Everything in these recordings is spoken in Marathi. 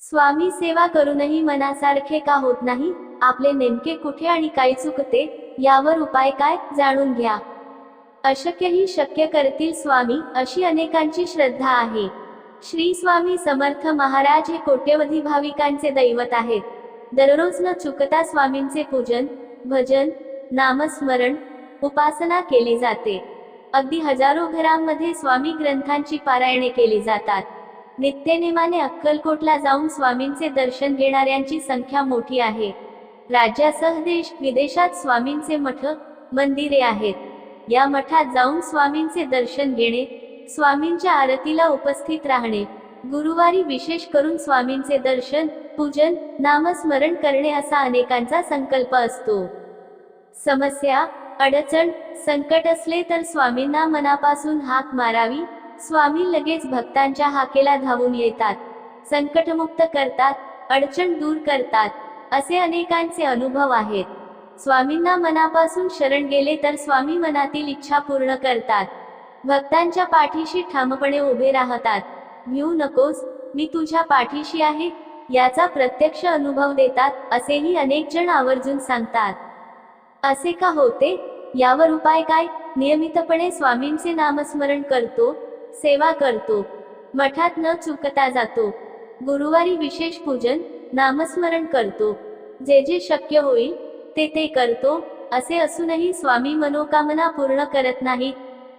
स्वामी सेवा करूनही मनासारखे का होत नाही? आपले नेमके कुठे आणि काय चुकते? यावर उपाय काय? जाणून घ्या. अशक्यही शक्य करतील स्वामी अशी अनेकांची श्रद्धा आहे. श्री स्वामी समर्थ महाराज हे कोट्यवधी भाविकांचे दैवत आहेत. दररोज न चुकता स्वामींचे पूजन भजन नामस्मरण उपासना केली जाते. अगदी हजारो घरांमध्ये स्वामी ग्रंथांची पारायणे केली जातात. नित्यनेमाने अक्कलकोटला जाऊन स्वामींचे दर्शन घेणाऱ्यांची संख्या मोठी आहे. राज्यासह देश विदेशात स्वामींचे मठ मंदिरे आहेत. या मठात जाऊन स्वामींचे दर्शन घेणे स्वामींच्या आरतीला उपस्थित राहणे गुरुवारी विशेष करून स्वामींचे दर्शन पूजन नामस्मरण करणे असा अनेकांचा संकल्प असतो. समस्या अडचण संकट असले तर स्वामींना मनापासून हाक मारावी स्वामी लगेच भक्तांच्या हाकेला धावून येतात. संकटमुक्त करतात अडचण दूर करतात असे अनेकांचे अनुभव आहेत. स्वामींना मनापासून शरण गेले तर स्वामी मनातील इच्छा पूर्ण करतात. भक्तांच्या पाठीशी ठामपणे उभे राहतात. भिऊ नकोस मी तुझ्या पाठीशी आहे याचा प्रत्यक्ष अनुभव देतात असेही अनेक जण आवर्जून सांगतात. असे का होते? यावर उपाय काय? नियमितपणे स्वामींचे नामस्मरण करतो सेवा करतो. मठात न चुकता जातो. गुरुवारी विशेष पूजन नामस्मरण करतो. जे जे शक्य होईल ते ते करतो असे असूनही स्वामी मनोकामना पूर्ण करत नाही.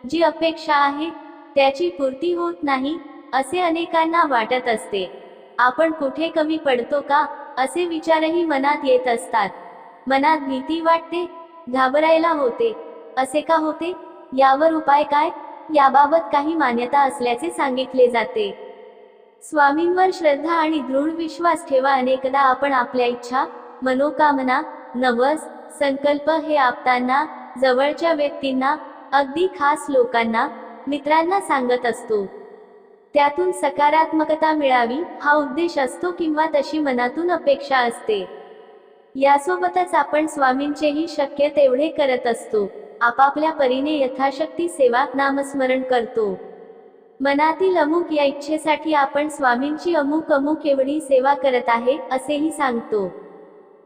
जी अपेक्षा आहे त्याची पूर्ती होत नाही असे अनेकांना वाटत असते. आपण कुठे कमी पडतो का असे विचारही मनात येत असतात. मनात भीती वाटते घाबरायला होते. असे का होते? यावर उपाय काय? याबाबत काही मान्यता असल्याचे सांगितले जाते. स्वामींवर श्रद्धा आणि दृढ विश्वास ठेवा अनेकदा आपण आपल्या इच्छा मनोकामना नवस संकल्प हे आपताना जवळच्या व्यक्तींना अगदी खास लोकांना मित्रांना सांगत असतो. त्यातून सकारात्मकता मिळावी हा उद्देश असतो किंवा तशी मनातून अपेक्षा असते. यासोबतच आपण स्वामींचेही शक्य तेवढे करत असतो. आपापल्या परीने यथाशक्ती सेवा नामस्मरण करतो. मनातील अमुक या इच्छेसाठी आपण स्वामींची अमुक अमुक एवढी सेवा करत आहे असेही सांगतो.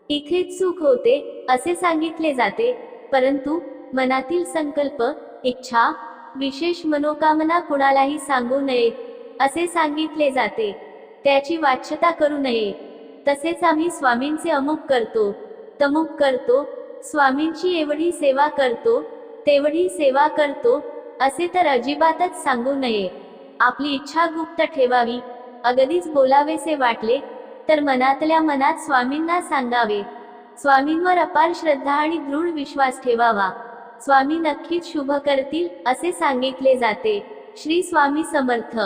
इथेच चूक होते असे सांगितले जाते परंतु मनातील संकल्प इच्छा विशेष मनोकामना कुणालाही सांगू नये असे सांगितले जाते. त्याची वाच्यता करू नये. तसेच आम्ही स्वामींचे अमुक करतो तमुक करतो स्वामींची एवढी सेवा करतो तेवढी सेवा करतो असे तर अजिबातच सांगू नये. आपली इच्छा गुप्त ठेवावी. अगदीच बोलावेसे वाटले तर मनातल्या मनात स्वामींना सांगावे. स्वामींवर अपार श्रद्धा आणि दृढ विश्वास ठेवावा. स्वामी नक्कीच शुभ करतील असे सांगितले जाते. श्री स्वामी समर्थ.